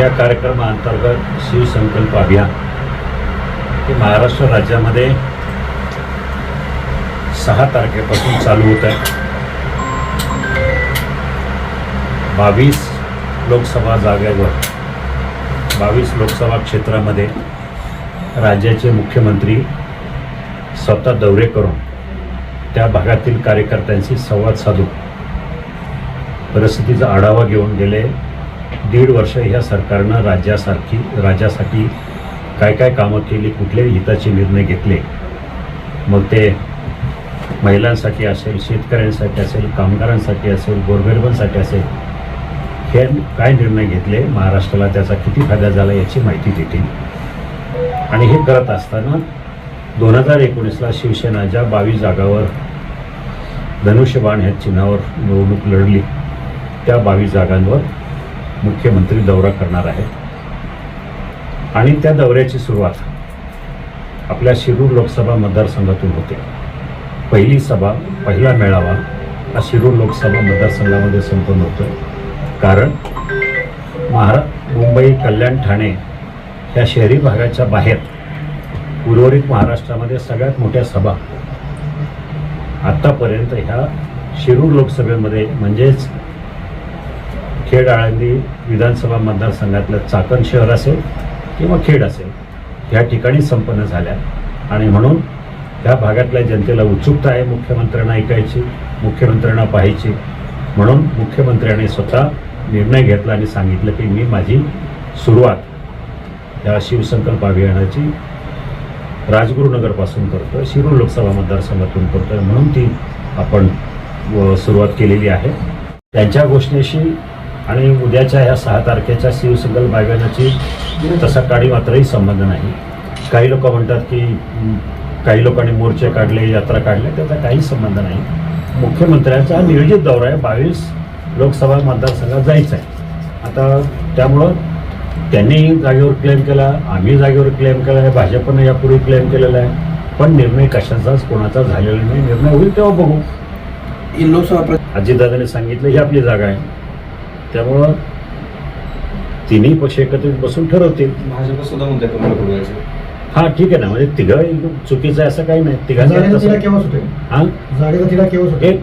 या कार्यक्रमाअंतर्गत शिवसंकल्प अभियान हे महाराष्ट्र राज्यामध्ये सहा तारखेपासून चालू होत आहे. बावीस लोकसभा जागेवर बावीस लोकसभा क्षेत्रामध्ये राज्याचे मुख्यमंत्री स्वतः दौरे करून त्या भागातील कार्यकर्त्यांशी संवाद साधून परिस्थितीचा आढावा घेऊन गेले. दीड वर्ष ह्या सरकारनं राज्यासारखी राज्यासाठी काय काय कामं केली कुठले हिताचे निर्णय घेतले. मग ते महिलांसाठी असेल शेतकऱ्यांसाठी असेल कामगारांसाठी असेल गोरगरिबांसाठी असेल हे काय निर्णय घेतले महाराष्ट्राला त्याचा किती फायदा झाला याची माहिती देतील. आणि हे करत असताना दोन हजार एकोणीसला शिवसेना ज्या बावीस जागावर धनुष्यबाण ह्या चिन्हावर निवडणूक लढली. त्या बावीस जागांवर मुख्यमंत्री दौरा करणार आहेत. आणि त्या दौऱ्याची सुरुवात आपल्या शिरूर लोकसभा मतदारसंघातून होते. पहिली सभा पहिला मेळावा हा शिरूर लोकसभा मतदारसंघामध्ये संपन्न होतो कारण महारा मुंबई कल्याण ठाणे या शहरी भागाच्या बाहेर उर्वरित महाराष्ट्रामध्ये सगळ्यात मोठ्या सभा आत्तापर्यंत ह्या शिरूर लोकसभेमध्ये म्हणजेच खेड आळंदी विधानसभा मतदारसंघातलं चाकण शहर असेल किंवा खेड असेल ह्या ठिकाणी संपन्न झाल्या. आणि म्हणून त्या भागातल्या जनतेला उत्सुकता आहे मुख्यमंत्र्यांना ऐकायची मुख्यमंत्र्यांना पाहायची. म्हणून मुख्यमंत्र्यांनी स्वतः निर्णय घेतला आणि सांगितलं की मी माझी सुरुवात या शिवसंकल्प अभियानाची राजगुरुनगरपासून करतो शिरूर लोकसभा मतदारसंघातून करतो म्हणून ती आपण व सुरुवात केलेली आहे. त्यांच्या घोषणेशी आणि उद्याच्या ह्या सहा तारखेच्या शिवसंकल्प अभियानाची तसा काडी मात्रही संबंध नाही. काही लोक म्हणतात की काही लोकांनी मोर्चे काढले यात्रा काढल्या त्याचा काही संबंध नाही. मुख्यमंत्र्यांचा हा नियोजित दौरा आहे. बावीस लोकसभा मतदारसंघात जायचं आहे. आता त्यामुळं त्यांनी जागेवर क्लेम केला आम्ही जागेवर क्लेम केला आहे भाजपनं यापूर्वी क्लेम केलेला आहे. पण निर्णय कशाचाच कोणाचा झालेला नाही निर्णय होईल तेव्हा बघू. अजितदादांनी सांगितलं ही आपली जागा आहे. त्यामुळं तिन्ही पक्ष एकत्रित बसून ठरवतील. भाजप सुद्धा म्हणते कमळ बुडवायचं हा ठीक आहे ना. म्हणजे तिघं एकदम चुकीचं आहे असं काही नाही. तिढा तिघांचा केव्हा सुटेल हा? जागेचा तिढा केव्हा सुटेल एक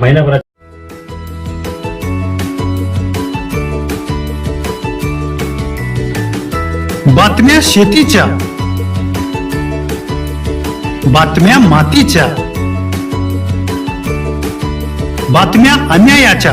महिन्याभरात बातम्या शेतीच्या. बातम्या मातीच्या. बातम्या अन्यायाच्या.